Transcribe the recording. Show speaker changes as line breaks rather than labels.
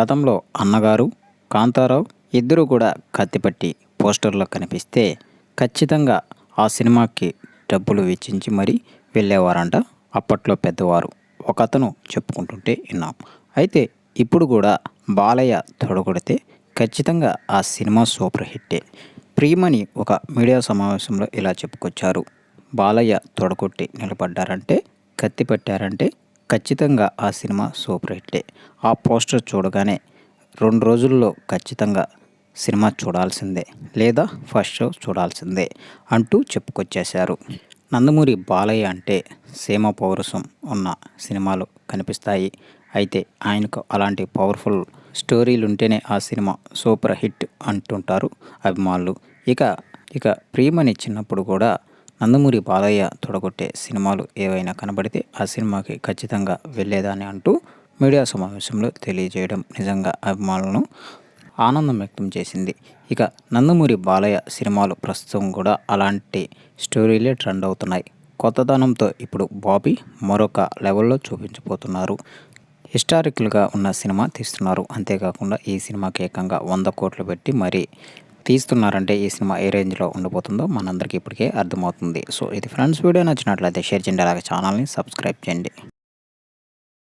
గతంలో అన్నగారు కాంతారావు ఇద్దరు కూడా కత్తిపట్టి పోస్టర్లో కనిపిస్తే ఖచ్చితంగా ఆ సినిమాకి డబ్బులు వెచ్చించి మరీ వెళ్ళేవారంట అప్పట్లో పెద్దవారు. ఒక అతను చెప్పుకుంటుంటే విన్నాం. అయితే ఇప్పుడు కూడా బాలయ్య తొడగొడితే ఖచ్చితంగా ఆ సినిమా సూపర్ హిట్టే. ప్రియమని ఒక మీడియా సమావేశంలో ఇలా చెప్పుకొచ్చారు. బాలయ్య తొడగొట్టి నిలబడ్డారంటే కత్తి పట్టారంటే ఖచ్చితంగా ఆ సినిమా సూపర్ హిట్టే. ఆ పోస్టర్ చూడగానే రెండు రోజుల్లో ఖచ్చితంగా సినిమా చూడాల్సిందే లేదా ఫస్ట్ షో చూడాల్సిందే అంటూ చెప్పుకొచ్చేశారు. నందమూరి బాలయ్య అంటే సీమ పౌరుషం ఉన్న సినిమాలు కనిపిస్తాయి. అయితే ఆయనకు అలాంటి పవర్ఫుల్ స్టోరీలు ఉంటేనే ఆ సినిమా సూపర్ హిట్ అంటుంటారు అభిమానులు. ఇక ఇక ప్రియమణి చిన్నప్పుడు కూడా నందమూరి బాలయ్య తొడగొట్టే సినిమాలు ఏవైనా కనబడితే ఆ సినిమాకి ఖచ్చితంగా వెళ్ళేదాన్ని అంటూ మీడియా సమావేశంలో తెలియజేయడం నిజంగా అభిమానులను ఆనందం వ్యక్తం చేసింది. ఇక నందమూరి బాలయ్య సినిమాలు ప్రస్తుతం కూడా అలాంటి స్టోరీలే ట్రెండ్ అవుతున్నాయి. కొత్తదనంతో ఇప్పుడు బాబీ మరొక లెవెల్లో చూపించబోతున్నారు. హిస్టారికల్గా ఉన్న సినిమా తీస్తున్నారు. అంతేకాకుండా ఈ సినిమాకి ఏకంగా వంద కోట్లు పెట్టి మరీ తీస్తున్నారంటే ఈ సినిమా ఏ రేంజ్లో ఉండబోతుందో మనందరికీ ఇప్పటికే అర్థమవుతుంది. సో ఇది ఫ్రెండ్స్ వీడియో నచ్చినట్లయితే షేర్ చేయండి. అలాగే ఛానల్ని సబ్స్క్రైబ్ చేయండి.